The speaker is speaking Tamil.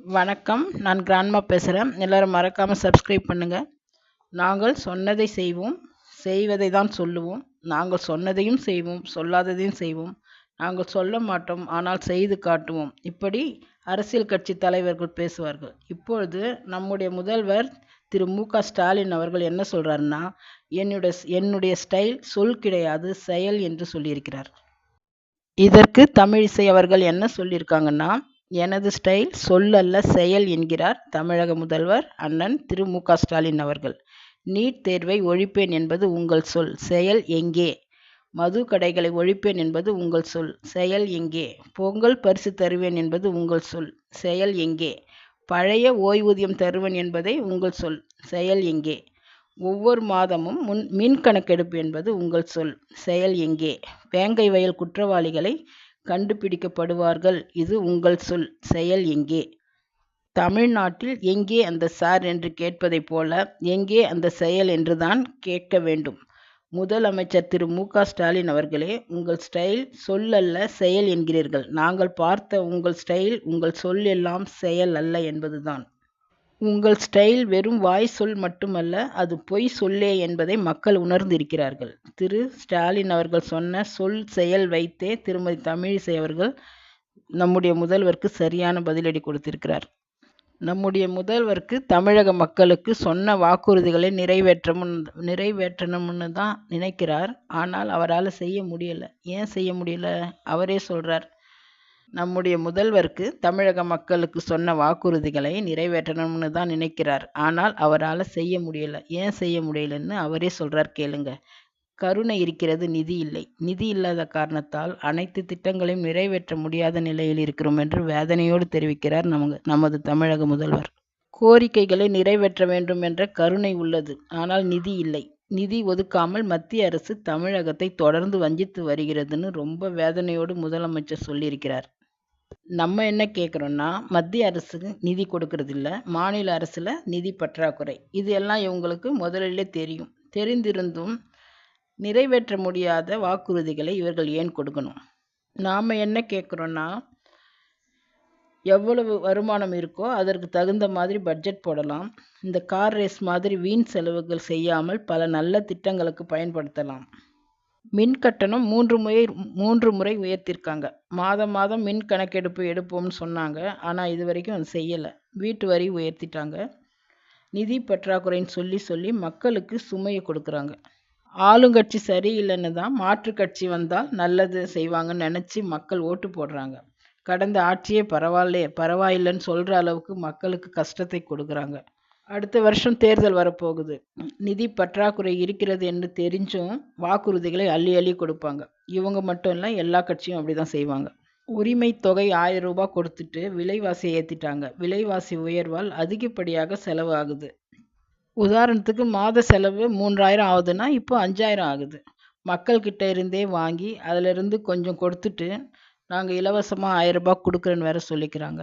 வணக்கம். நான் கிராண்ட்மா பேசுகிறேன் எல்லோரும் மறக்காமல் சப்ஸ்கிரைப் பண்ணுங்கள் நாங்கள் சொன்னதை செய்வோம். செய்வதை தான் சொல்லுவோம். நாங்கள் சொன்னதையும் செய்வோம். சொல்லாததையும் செய்வோம். நாங்கள் சொல்ல மாட்டோம். ஆனால் செய்து காட்டுவோம். இப்படி அரசியல் கட்சி தலைவர்கள் பேசுவார்கள். இப்பொழுது நம்முடைய முதல்வர் திரு மு க ஸ்டாலின் அவர்கள் என்ன சொல்கிறாருன்னா என்னுடைய என்னுடைய ஸ்டைல் சொல் கிடையாது செயல் என்று சொல்லியிருக்கிறார். இதற்கு தமிழிசை அவர்கள் என்ன சொல்லியிருக்காங்கன்னா எனது ஸ்டைல் சொல்லல்ல செயல் என்கிறார் தமிழக முதல்வர் அண்ணன் திரு. மு. க. ஸ்டாலின் அவர்கள். நீட் தேர்வை ஒழிப்பேன் என்பது உங்கள் சொல். செயல் எங்கே? மது கடைகளை ஒழிப்பேன் என்பது உங்கள் சொல். செயல் எங்கே? பொங்கல் பரிசு தருவேன் என்பது உங்கள் சொல். செயல் எங்கே? பழைய ஓய்வூதியம் தருவேன் என்பதை உங்கள் சொல். செயல் எங்கே? ஒவ்வொரு மாதமும் முன் மின் கணக்கெடுப்பு என்பது உங்கள் சொல். செயல் எங்கே? வேங்கை வயல் குற்றவாளிகளை கண்டுபிடிக்கப்படுவார்கள். இது உங்கள் சொல். செயல் எங்கே? தமிழ்நாட்டில் எங்கே அந்த சார் என்று கேட்பதைப் போல எங்கே அந்த செயல் என்றுதான் கேட்க வேண்டும். முதலமைச்சர் திரு. மு. க. ஸ்டாலின் அவர்களே உங்கள் ஸ்டைல் சொல் அல்ல செயல் என்கிறீர்கள். நாங்கள் பார்த்த உங்கள் ஸ்டைல் உங்கள் சொல் எல்லாம் செயல் அல்ல என்பதுதான். உங்கள் ஸ்டைல் வெறும் வாய் சொல் மட்டுமல்ல அது பொய் சொல்லே என்பதை மக்கள் உணர்ந்திருக்கிறார்கள். திரு. ஸ்டாலின் அவர்கள் சொன்ன சொல் செயல் வைத்தே திருமதி தமிழிசை அவர்கள் நம்முடைய முதல்வருக்கு சரியான பதிலடி கொடுத்திருக்கிறார். நம்முடைய முதல்வருக்கு தமிழக மக்களுக்கு சொன்ன வாக்குறுதிகளை நிறைவேற்றமுன் நிறைவேற்றணும்னு தான் நினைக்கிறார். ஆனால் அவரால் செய்ய முடியலை. ஏன் செய்ய முடியல? அவரே சொல்கிறார் நம்முடைய முதல்வருக்கு தமிழக மக்களுக்கு சொன்ன வாக்குறுதிகளை நிறைவேற்றணும்னு தான் நினைக்கிறார். ஆனால் அவரால் செய்ய முடியலை. ஏன் செய்ய முடியலன்னு அவரே சொல்கிறார் கேளுங்க. கருணை இருக்கிறது நிதி இல்லை. நிதி இல்லாத காரணத்தால் அனைத்து திட்டங்களையும் நிறைவேற்ற முடியாத நிலையில் இருக்கிறோம் என்று வேதனையோடு தெரிவிக்கிறார் நமது நமது தமிழக முதல்வர். கோரிக்கைகளை நிறைவேற்ற வேண்டும் என்ற கருணை உள்ளது. ஆனால் நிதி இல்லை. நிதி ஒதுக்காமல் மத்திய அரசு தமிழகத்தை தொடர்ந்து வஞ்சித்து வருகிறதுன்னு ரொம்ப வேதனையோடு முதலமைச்சர் சொல்லியிருக்கிறார். நம்ம என்ன கேட்குறோன்னா மத்திய அரசுக்கு நிதி கொடுக்கறதில்ல மாநில அரசில் நிதி பற்றாக்குறை. இது எல்லாம் இவங்களுக்கு முதலிலே தெரியும். தெரிந்திருந்தும் நிறைவேற்ற முடியாத வாக்குறுதிகளை இவர்கள் ஏன் கொடுக்கணும்? நாம் என்ன கேட்குறோன்னா எவ்வளவு வருமானம் இருக்கோ அதற்கு தகுந்த மாதிரி பட்ஜெட் போடலாம். இந்த கார் ரேஸ் மாதிரி வீண் செலவுகள் செய்யாமல் பல நல்ல திட்டங்களுக்கு பயன்படுத்தலாம். மின் கட்டணம் மூன்று முறை மூன்று முறை உயர்த்திருக்காங்க. மாதம் மாதம் மின் கணக்கெடுப்பு எடுப்போம்னு சொன்னாங்க. ஆனால் இது வரைக்கும் அது செய்யலை. வீட்டு வரி உயர்த்திட்டாங்க. நிதி பற்றாக்குறைன்னு சொல்லி சொல்லி மக்களுக்கு சுமையை கொடுக்குறாங்க. ஆளுங்கட்சி சரியில்லைன்னு தான் மாற்று கட்சி வந்தால் நல்லது செய்வாங்கன்னு நினச்சி மக்கள் ஓட்டு போடுறாங்க. கடந்த ஆட்சியே பரவாயில்லையே பரவாயில்லைன்னு சொல்கிற அளவுக்கு மக்களுக்கு கஷ்டத்தை கொடுக்குறாங்க. அடுத்த வருஷம் தேர்தல் வரப்போகுது. நிதி பற்றாக்குறை இருக்கிறது என்று தெரிஞ்சும் வாக்குறுதிகளை அள்ளி அள்ளி கொடுப்பாங்க. இவங்க மட்டும் இல்லை எல்லா கட்சியும் அப்படி தான் செய்வாங்க. உரிமை தொகை ஆயிரம் ரூபாய் கொடுத்துட்டு விலைவாசியை ஏற்றிட்டாங்க விலைவாசி உயர்வால் அதிகப்படியாக செலவு ஆகுது. உதாரணத்துக்கு மாத செலவு மூன்றாயிரம் ஆகுதுன்னா இப்போ அஞ்சாயிரம் ஆகுது. மக்கள்கிட்ட இருந்தே வாங்கி அதிலிருந்து கொஞ்சம் கொடுத்துட்டு நாங்கள் இலவசமாக ஆயிரம் ரூபாய் கொடுக்குறேன்னு வேற சொல்லிக்கிறாங்க.